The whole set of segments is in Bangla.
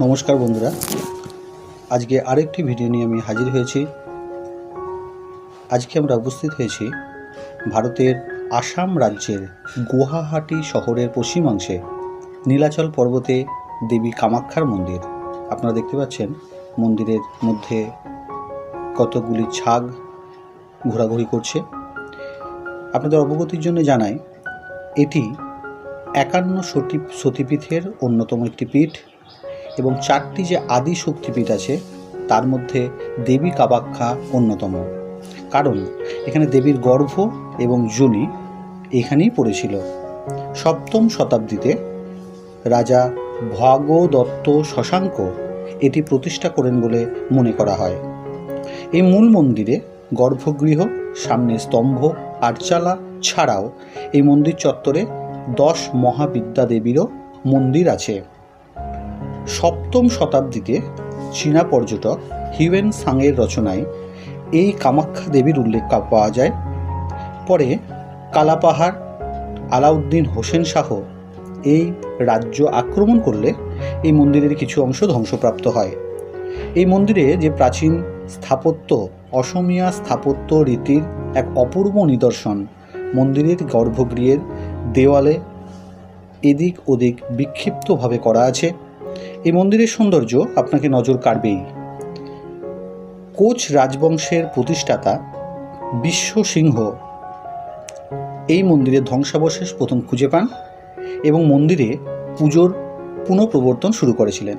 নমস্কার বন্ধুরা। আজকে আরেকটি ভিডিও নিয়ে আমি হাজির হয়েছি। আজকে আমরা উপস্থিত হয়েছি ভারতের আসাম রাজ্যের গুয়াহাটি শহরের পশ্চিমাংশে নীলাচল পর্বতে দেবী কামাক্ষার মন্দির। আপনারা দেখতে পাচ্ছেন মন্দিরের মধ্যে কতগুলি ছাগ ঘোরাঘুরি করছে। আপনাদের অবগতির জন্য জানাই, এটি একান্ন সতী সতীপীঠের অন্যতম একটি পীঠ। এবং চারটি যে আদি শক্তিপীঠ আছে, তার মধ্যে দেবী কামাখ্যা অন্যতম। কারণ এখানে দেবীর গর্ভ এবং যোনি এখানেই পড়েছিল। সপ্তম শতাব্দীতে রাজা ভগদত্ত শশাঙ্ক এটি প্রতিষ্ঠা করেন বলে মনে করা হয়। এই মূল মন্দিরে গর্ভগৃহ, সামনে স্তম্ভ আটচালা ছাড়াও এই মন্দির চত্বরে দশ মহাবিদ্যা দেবীরও মন্দির আছে। সপ্তম শতাব্দীতে চীনা পর্যটক হিউয়েন সাংয়ের রচনায় এই কামাখ্যা দেবীর উল্লেখ পাওয়া যায়। পরে কালাপাহাড়, আলাউদ্দিন হোসেন শাহ এই রাজ্য আক্রমণ করলে এই মন্দিরের কিছু অংশ ধ্বংসপ্রাপ্ত হয়। এই মন্দিরে যে প্রাচীন স্থাপত্য, অসমীয়া স্থাপত্য রীতির এক অপূর্ব নিদর্শন, মন্দিরের গর্ভগৃহের দেওয়ালে এদিক ওদিক বিক্ষিপ্তভাবে করা আছে। এই মন্দিরের সৌন্দর্য আপনাকে নজর কাড়বেই। কোচ রাজবংশের প্রতিষ্ঠাতা বিশ্ব সিংহ এই মন্দিরের ধ্বংসাবশেষ প্রথম খুঁজে পান এবং মন্দিরে পুজোর পুনঃপ্রবর্তন শুরু করেছিলেন।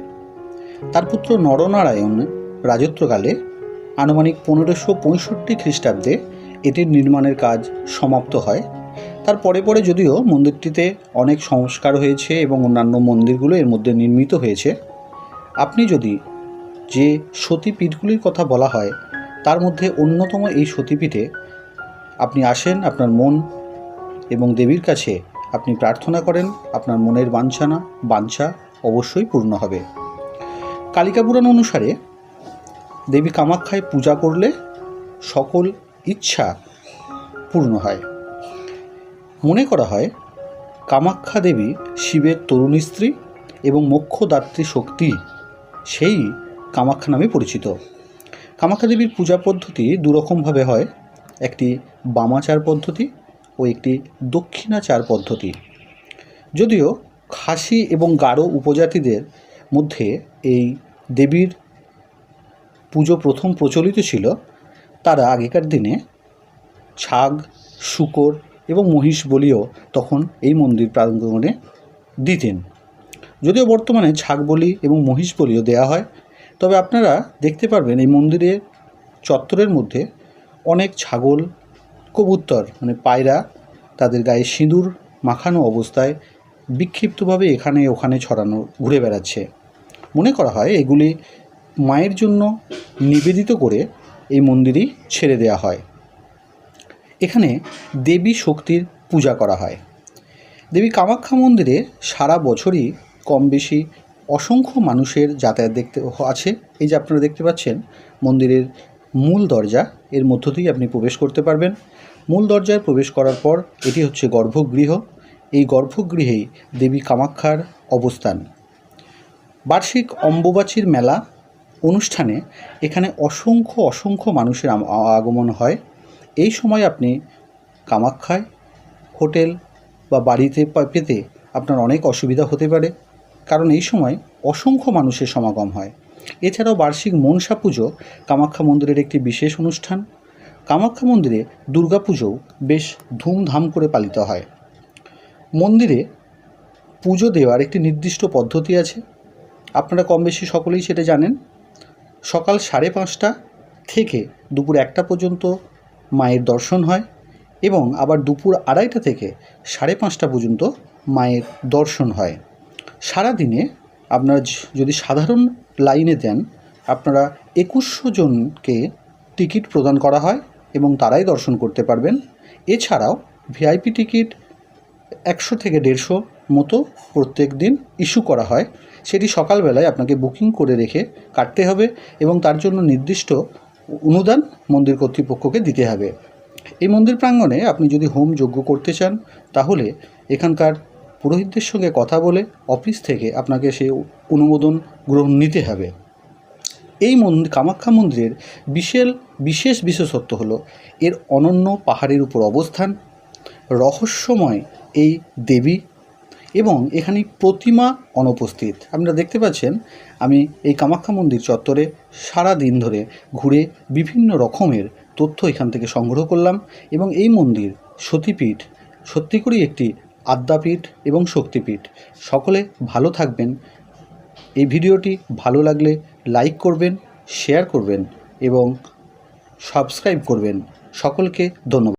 তার পুত্র নরনারায়ণ রাজত্বকালে আনুমানিক পনেরোশো পঁয়ষট্টি খ্রিস্টাব্দে এটির নির্মাণের কাজ সমাপ্ত হয় তার পরে পরে যদিও মন্দিরটিতে অনেক সংস্কার হয়েছে এবং অন্যান্য মন্দিরগুলো এর মধ্যে নির্মিত হয়েছে, আপনি যদি যে সতীপীঠগুলির কথা বলা হয়, তার মধ্যে অন্যতম এই সতীপীঠে আপনি আসেন, আপনার মন এবং দেবীর কাছে আপনি প্রার্থনা করেন, আপনার মনের বাঞ্ছানা, বাঞ্ছা অবশ্যই পূর্ণ হবে। কালিকা পুরাণ অনুসারে দেবী কামাখ্যায় পূজা করলে সকল ইচ্ছা পূর্ণ হয়। মনে করা হয় কামাখ্যা দেবী শিবের তরুণী স্ত্রী এবং মোক্ষদাত্রী শক্তি সেই কামাখ্যা নামে পরিচিত। কামাখ্যা দেবীর পূজা পদ্ধতি দুরকমভাবে হয়। একটি বামাচার পদ্ধতি ও একটি দক্ষিণাচার পদ্ধতি। যদিও খাসি এবং গারো উপজাতিদের মধ্যে এই দেবীর পুজো প্রথম প্রচলিত ছিল, তারা আগেকার দিনে ছাগ, শুকর এবং মহিষ বলিও তখন এই মন্দির প্রাঙ্গণে দিতেন। যদিও বর্তমানে ছাগ বলি এবং মহিষ বলিও দেওয়া হয়, তবে আপনারা দেখতে পারবেন এই মন্দিরের চত্বরের মধ্যে অনেক ছাগল, কবুতর মানে পায়রা তাদের গায়ে সিঁদুর মাখানো অবস্থায় বিক্ষিপ্তভাবে এখানে ওখানে ছড়ানো, ঘুরে বেড়াচ্ছে। মনে করা হয় এগুলি মায়ের জন্য নিবেদিত করে এই মন্দিরই ছেড়ে দেওয়া হয়। এখানে দেবী শক্তির পূজা করা হয়। দেবী কামাখ্যা মন্দিরে সারা বছরই কম বেশি অসংখ্য মানুষের যাতায়াত দেখতে আছে। এই যে আপনারা দেখতে পাচ্ছেন, মন্দিরের মূল দরজা, এর মধ্য দিয়ে আপনি প্রবেশ করতে পারবেন। মূল দরজায় প্রবেশ করার পর এটি হচ্ছে গর্ভগৃহ। এই গর্ভগৃহেই দেবী কামাখ্যার অবস্থান। বার্ষিক অম্বুবাচীর মেলা অনুষ্ঠানে এখানে অসংখ্য অসংখ্য মানুষের আগমন হয়। এই সময় আপনি কামাখ্যায়, হোটেল বা বাড়িতে পেতে আপনার অনেক অসুবিধা হতে পারে। কারণ এই সময় অসংখ্য মানুষের সমাগম হয়। এছাড়াও বার্ষিক মনসা পুজো কামাখ্যা মন্দিরের একটি বিশেষ অনুষ্ঠান। কামাখ্যা মন্দিরে দুর্গাপুজোও বেশ ধুমধাম করে পালিত হয়। মন্দিরে পুজো দেওয়ার একটি নির্দিষ্ট পদ্ধতি আছে। আপনারা কম বেশি সকলেই সেটা জানেন। সকাল সাড়ে পাঁচটা থেকে দুপুর একটা পর্যন্ত মায়ের দর্শন হয় এবং আবার দুপুর আড়াইটা থেকে সাড়ে পাঁচটা পর্যন্ত মায়ের দর্শন হয়। সারা দিনে আপনারা যদি সাধারণ লাইনে দেন আপনারা একুশশো জনকে টিকিট প্রদান করা হয় এবং তারাই দর্শন করতে পারবেন। এছাড়াও ভিআইপি টিকিট একশো থেকে দেড়শো মতো প্রত্যেক দিন ইস্যু করা হয়। সেটি সকালবেলায় আপনাকে বুকিং করে রেখে কাটতে হবে এবং তার জন্য নির্দিষ্ট অনুদান মন্দির কর্তৃপক্ষকে দিতে হবে। এই মন্দির প্রাঙ্গণে আপনি যদি হোম যজ্ঞ করতে চান, তাহলে এখানকার পুরোহিতদের সঙ্গে কথা বলে অফিস থেকে আপনাকে সেই অনুমোদন গ্রহণ নিতে হবে। এই মন্দির কামাখ্যা মন্দিরের বিশেষ বিশেষ বিশেষত্ব হলো এর অনন্য পাহাড়ের উপর অবস্থান। রহস্যময় এই দেবী এবং এখানে প্রতিমা অনুপস্থিত। আপনারা দেখতে পাচ্ছেন, আমি এই কামাখ্যা মন্দির চত্বরে সারা দিন ধরে ঘুরে বিভিন্ন রকমের তথ্য এখান থেকে সংগ্রহ করলাম এবং এই মন্দির সতীপীঠ সত্যি করেই একটি আদ্যাপীঠ এবং শক্তিপীঠ। সকলে ভালো থাকবেন। এই ভিডিওটি ভালো লাগলে লাইক করবেন, শেয়ার করবেন এবং সাবস্ক্রাইব করবেন। সকলকে ধন্যবাদ।